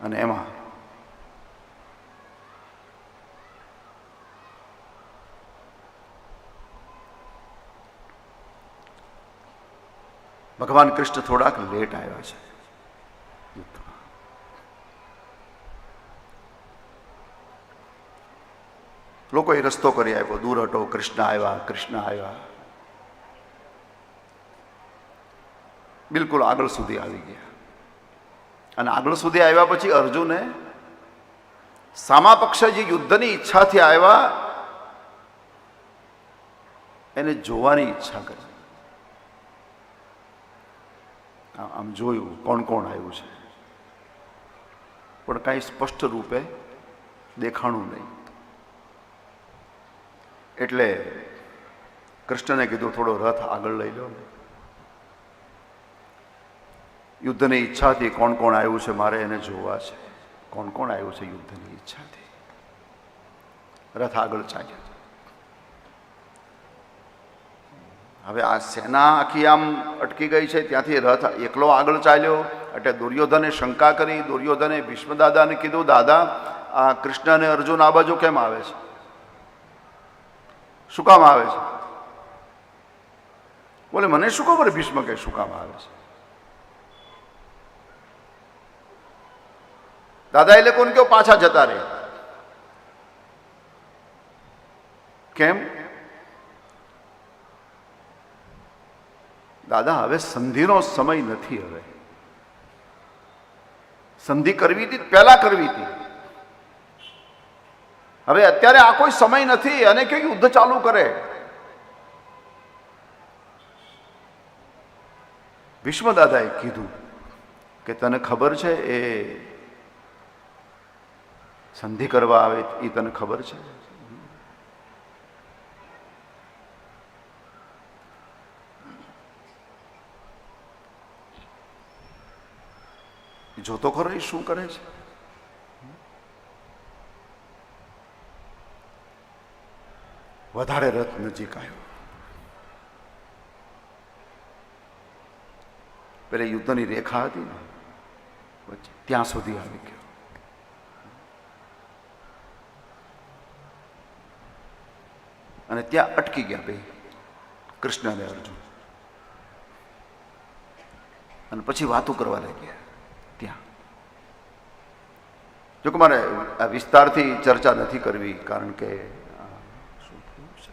અને એમાં ભગવાન કૃષ્ણ થોડાક લેટ આવ્યા છે યુદ્ધમાં લોકોએ રસ્તો કરી આપ્યો દૂર હટો કૃષ્ણ આવ્યા કૃષ્ણ આવ્યા બિલકુલ આગળ સુધી આવી ગયા અને આગળ સુધી આવ્યા પછી અર્જુને સામા પક્ષ જે યુદ્ધની ઈચ્છાથી આવ્યા, એને જોવાની ઈચ્છા કરી. આમ જોયું કોણ કોણ આવ્યું છે. પણ કાંઈ સ્પષ્ટ રૂપે દેખાણું નહીં. એટલે કૃષ્ણને કીધું, થોડો રથ આગળ લઈ લો યુદ્ધની ઈચ્છાથી કોણ કોણ આવ્યું છે મારે એને જોવા છે. કોણ કોણ આવ્યું છે યુદ્ધની ઈચ્છાથી? રથ આગળ ચાલ્યા. હવે આ સેના આખી આમ અટકી ગઈ છે, ત્યાંથી રથ એકલો આગળ ચાલ્યો, એટલે દુર્યોધને શંકા કરી, દુર્યોધને ભીષ્મદાદાને કીધું, દાદા, આ કૃષ્ણ અને અર્જુન આ બાજુ કેમ આવે છે? શું કામ આવે છે? બોલે, મને શું ખબર ભીષ્મ કે શું કામ આવે છે? દાદા એટલે કોણ કયો પાછા જતા રહે? કેમ? દાદા, હવે સંધિનો સમય નથી હવે. સંધિ કરવી હતી, પહેલા કરવી હતી. હવે અત્યારે આ કોઈ સમય નથી, અને કે યુદ્ધ ચાલુ કરે? ભીષ્મ દાદાએ કીધું કે તને ખબર છે, એ સંધિ કરવા આવે એ તને ખબર છે? જોતો ખરો એ શું કરે છે? વધારે રથ નજીક આવ્યો. પેલે યુદ્ધની રેખા હતી ને ત્યાં સુધી આવી ગયો. અને ત્યાં અટકી ગયા બે. કૃષ્ણ અને અર્જુન. અને પછી વાતો કરવા લાગ્યા. ત્યાં. જો કે મારે આ વિસ્તારથી ચર્ચા નથી કરવી કારણ કે આ શું થયું છે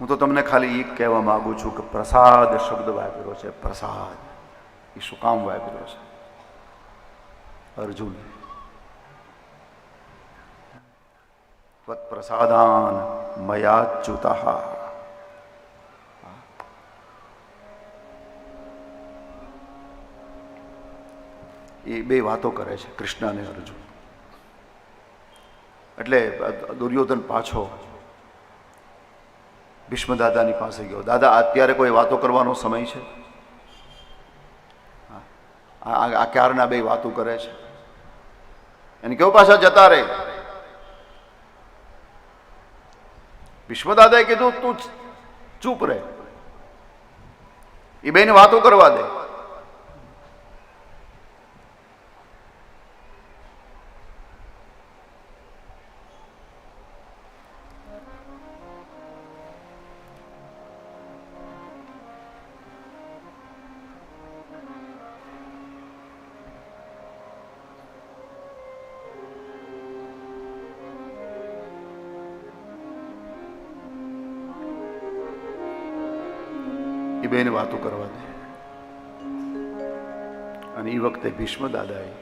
હું તો તમને ખાલી એ કહેવા માગું છું કે પ્રસાદ શબ્દ વાપર્યો છે, પ્રસાદ. એ શું કામ વાપર્યો છે? અર્જુન. પ્રસાદાન મયાચ્યુત. એ બે વાતો કરે છે, કૃષ્ણ અને અર્જુન. એટલે દુર્યોધન પાછો ભીષ્મ દાદાની પાસે ગયો. દાદા, અત્યારે કોઈ વાતો કરવાનો સમય છે? આ ક્યારના બે વાતો કરે છે? એને કેવું પાછા જતા રહે? ભીષ્મ દાદાએ કીધું, તું ચૂપ રહે. એ બેને વાતો કરવા દે. એ બેને વાતો કરવા દે. અને એ વખતે ભીષ્મ દાદાએ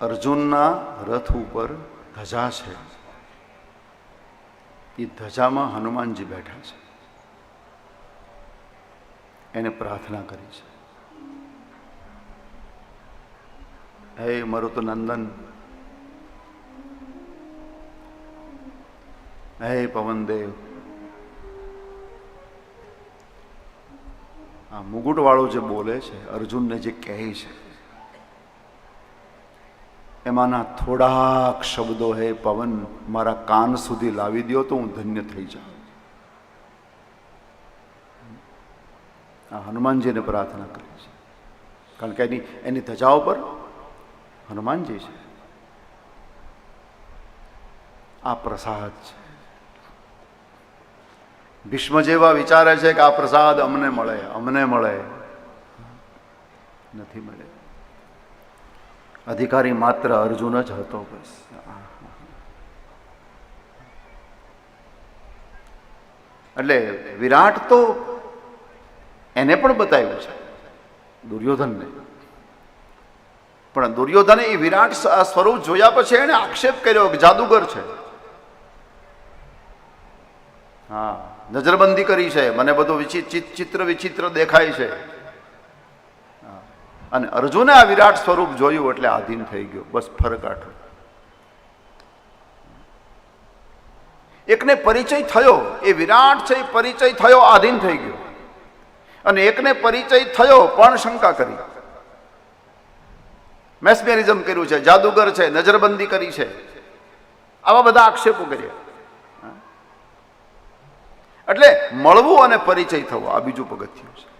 અર્જુનના રથ ઉપર ધજા છે. એ ધજામાં હનુમાનજી બેઠા છે. એને પ્રાર્થના કરી છે. હે મરુત નંદન. હે, પવનદેવ. આ મુગુટવાળો જે બોલે છે, અર્જુનને જે કહે છે, એમાંના થોડાક શબ્દો, હે પવન, મારા કાન સુધી લાવી દો તો હું ધન્ય થઈ જાઉં. આ હનુમાનજીને પ્રાર્થના કરી છે. કારણ કે એની એની ધજાઓ પર હનુમાનજી છે. આ પ્રસાદ છે. ભીષ્મ જેવા વિચારે છે કે આ પ્રસાદ અમને મળે અમને મળે. નથી મળે. અધિકારી માત્ર અર્જુન જ હતો બસ. એટલે વિરાટ તો એને પણ બતાવ્યું છે, દુર્યોધનને. પણ દુર્યોધને એ વિરાટ સ્વરૂપ જોયા પછી એને આક્ષેપ કર્યો કે જાદુગર છે. હા. નજરબંધી કરી છે. મને બધું વિચિત ચિત- ચિત્ર વિચિત્ર દેખાય છે. અને અર્જુને આ વિરાટ સ્વરૂપ જોયું એટલે આધીન થઈ ગયો. બસ ફરક આટલો એકને પરિચય થયો. એ વિરાટ છે, એ પરિચય થયો, આધીન થઈ ગયો. અને એકને પરિચય થયો, પણ શંકા કરી. મેસ્મેરિઝમ કર્યું છે, જાદુગર છે, નજરબંધી કરી છે. આવા બધા આક્ષેપો કર્યા. એટલે મળવું અને પરિચય થવો આ બીજું પગથિયું છે.